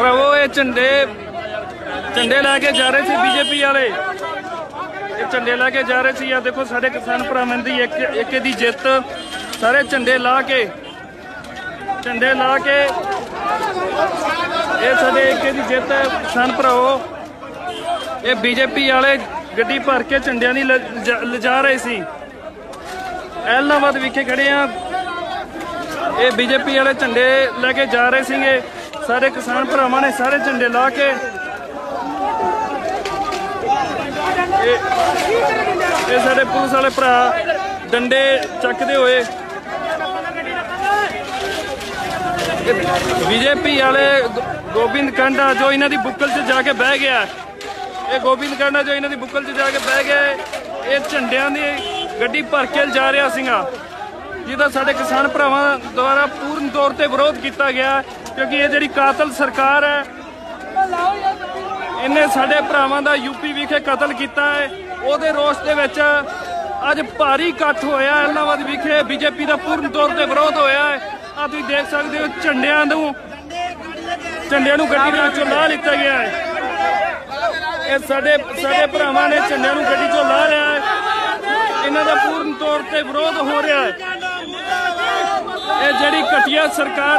ਭਰਾਵੋ ਇਹ ਝੰਡੇ। ਝੰਡੇ ਲੈ ਕੇ ਜਾ ਰਹੇ ਸੀ ਬੀਜੇਪੀ ਵਾਲੇ। ਇਹ ਝੰਡੇ ਲੈ ਕੇ ਜਾ ਰਹੇ ਸੀ। ਆ ਦੇਖੋ ਸਾਡੇ ਕਿਸਾਨ ਭਰਾਵਾਂ ਦੀ ਇੱਕ ਇੱਕ ਦੀ ਜਿੱਤ। ਸਾਰੇ ਝੰਡੇ ਲਾ ਕੇ, ਝੰਡੇ ਲਾ ਕੇ ਇਹ ਸਾਡੇ ਇੱਕ ਦੀ ਜਿੱਤ ਹੈ। ਕਿਸਾਨ ਭਰਾਵੋ, ਇਹ ਬੀਜੇਪੀ ਵਾਲੇ ਗੱਡੀ ਭਰ ਕੇ ਝੰਡਿਆਂ ਦੀ ਲਿਜਾ- ਰਹੇ ਸੀ। ਐਲਾਹਾਬਾਦ ਵਿਖੇ ਖੜੇ ਆ। ਇਹ ਬੀਜੇਪੀ ਵਾਲੇ ਝੰਡੇ ਲੈ ਕੇ ਜਾ ਰਹੇ ਸੀਗੇ। ਸਾਰੇ ਕਿਸਾਨ ਭਰਾਵਾਂ ਨੇ ਸਾਰੇ ਝੰਡੇ ਲਾ ਕੇ ਇਹ ਸਾਡੇ ਪੁਲਿਸ ਵਾਲੇ ਭਰਾ ਡੰਡੇ ਚੱਕਦੇ ਹੋਏ ਬੀਜੇਪੀ ਵਾਲੇ ਗੋਬਿੰਦ ਕਾਂਡਾ ਜੋ ਇਹਨਾਂ ਦੀ ਬੁੱਕਲ 'ਚ ਜਾ ਕੇ ਬਹਿ ਗਿਆ। ਇਹ ਗੋਬਿੰਦ ਕਾਂਡਾ ਜੋ ਇਹਨਾਂ ਦੀ ਬੁੱਕਲ 'ਚ ਜਾ ਕੇ ਬਹਿ ਗਿਆ, ਇਹ ਝੰਡਿਆਂ ਦੀ ਗੱਡੀ ਭਰ ਕੇ ਜਾ ਰਿਹਾ ਸੀਗਾ। ਜਿਹਦਾ ਸਾਡੇ ਕਿਸਾਨ ਭਰਾਵਾਂ ਦੁਆਰਾ ਪੂਰਨ ਤੌਰ ਤੇ ਵਿਰੋਧ ਕੀਤਾ ਗਿਆ। ਕਿਉਂਕਿ ਇਹ ਜਿਹੜੀ ਕਾਤਲ ਸਰਕਾਰ ਹੈ, ਇਹਨੇ ਸਾਡੇ ਭਰਾਵਾਂ ਦਾ ਯੂਪੀ ਵਿਖੇ ਕਤਲ ਕੀਤਾ ਹੈ। ਉਹਦੇ ਰੋਸ ਦੇ ਵਿੱਚ ਅੱਜ ਭਾਰੀ ਇਕੱਠ ਹੋਇਆ ਐਲਾਹਾਬਾਦ ਵਿਖੇ। ਬੀਜੇਪੀ ਦਾ ਪੂਰਨ ਤੌਰ ਤੇ ਵਿਰੋਧ ਹੋਇਆ ਹੈ। ਆ ਤੁਸੀਂ ਦੇਖ ਸਕਦੇ ਹੋ, ਝੰਡਿਆਂ ਨੂੰ ਝੰਡਿਆਂ ਨੂੰ ਗੱਡੀ ਦੇ ਵਿੱਚੋਂ ਲਾ ਲਿੱਤਾ ਗਿਆ ਹੈ। ਇਹ ਸਾਡੇ ਸਾਡੇ ਭਰਾਵਾਂ ਨੇ ਝੰਡਿਆਂ ਨੂੰ ਗੱਡੀ ਚੋਂ ਲਾ ਲਿਆ ਹੈ। ਇਹਨਾਂ ਦਾ ਪੂਰਨ ਤੌਰ ਤੇ ਵਿਰੋਧ ਹੋ ਰਿਹਾ ਹੈ। ਇਹ ਜਿਹੜੀ ਘਟੀਆ ਸਰਕਾਰ